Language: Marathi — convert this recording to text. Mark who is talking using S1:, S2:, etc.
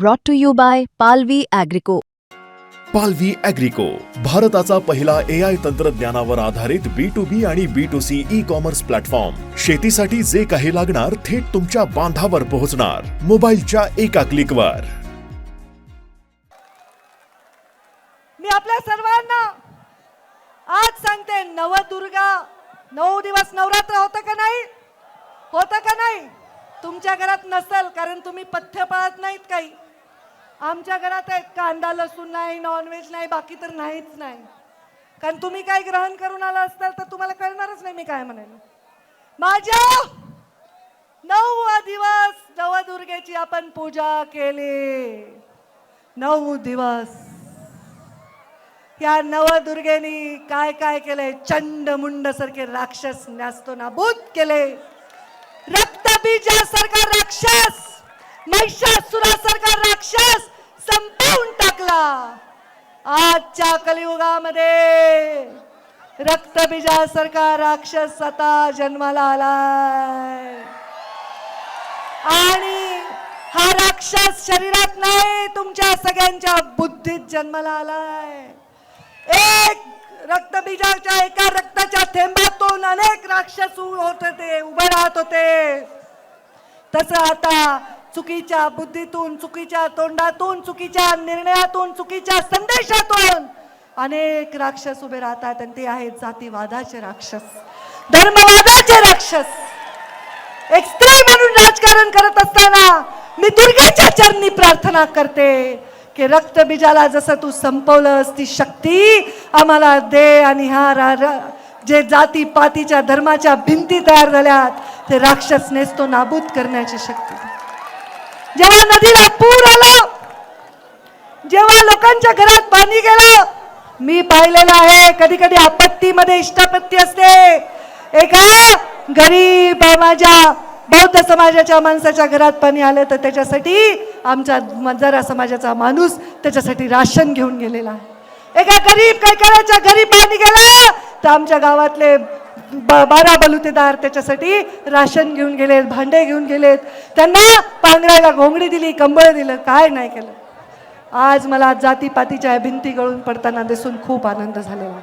S1: brought to you by Palvi Agrico.
S2: पालवी अॅग्रिको भारताचा पहिला ए आय तंत्रज्ञानावर आधारित बी टू बी आणि B two C e commerce platform शेतीसाठी जे काही लागणार थेट तुमच्या बांधावर पोहोचणार. मोबाईलच्या एका क्लिकवर
S3: मी आपल्या सर्वांना आज सांगते नवदुर्गा नऊ दिवस नवरात्र होतं का नाही? होतं का नाही? तुमच्या घरात नसेल कारण तुम्ही पथ्य पाळत नाहीत काही. आमच्या घरात आहेत कांदा लसूण नाही नॉनव्हेज नाही बाकी तर नाहीच नाही. कारण तुम्ही काय ग्रहण करून आला असताल तर तुम्हाला कळणारच नाही मी काय म्हणेन माझ्या नऊ दिवस नवदुर्गेची आपण पूजा केली. नऊ दिवस. या नवदुर्गेनी काय काय केलंय? चंड मुंड सारखे राक्षस न्यास्तो नाबूद केले रक्तबीजासारखा राक्षस महिषासुरासारखा राक्षस कलियुगामध्ये रक्तबीजासारखा राक्षस स्वतः जन्माला आलाय. आणि हा राक्षस शरीरात नाही तुमच्या सगळ्यांच्या बुद्धीत जन्माला आलाय. एक रक्तबीजाच्या एका रक्ताच्या थेंबातून अनेक राक्षस होत होते उभे राहत होते. तस आता चुकीच्या बुद्धीतून चुकीच्या तोंडातून चुकीच्या निर्णयातून चुकीच्या संदेशातून अनेक राक्षस उभे राहतात आणि ते आहेत जातीवादाचे राक्षस धर्मवादाचे राक्षस. एक स्त्री म्हणून राजकारण करत असताना मी दुर्गेच्या चरणी प्रार्थना करते की रक्तबीजाला जसं तू संपवलंस ती शक्ती आम्हाला दे आणि हा रा- रा- जे जाती पातीच्या धर्माच्या भिंती तयार झाल्यात ते राक्षस नेसतो नाबूद करण्याची शक्ती. जेव्हा नदीला पूर आला जेव्हा लोकांच्या घरात पाणी गेलं मी पाहिलेलं आहे. कधी कधी आपत्तीमध्ये इष्टापत्ती असते. एका गरीब माझ्या बौद्ध समाजाच्या माणसाच्या घरात पाणी आलं तर त्याच्यासाठी आमच्या मजारा समाजाचा माणूस त्याच्यासाठी राशन घेऊन गेलेला आहे. एका गरीब कैकराच्या घरी पाणी गेलं तर आमच्या गावातले ब- बारा बलुतेदार त्याच्यासाठी राशन घेऊन गेलेत भांडे घेऊन गेलेत. त्यांना पांघरायला घोंगडी दिली कंबळ दिलं काय नाही केलं. आज मला जातीपातीच्या भिंती गळून पडताना दिसून खूप आनंद झालेला.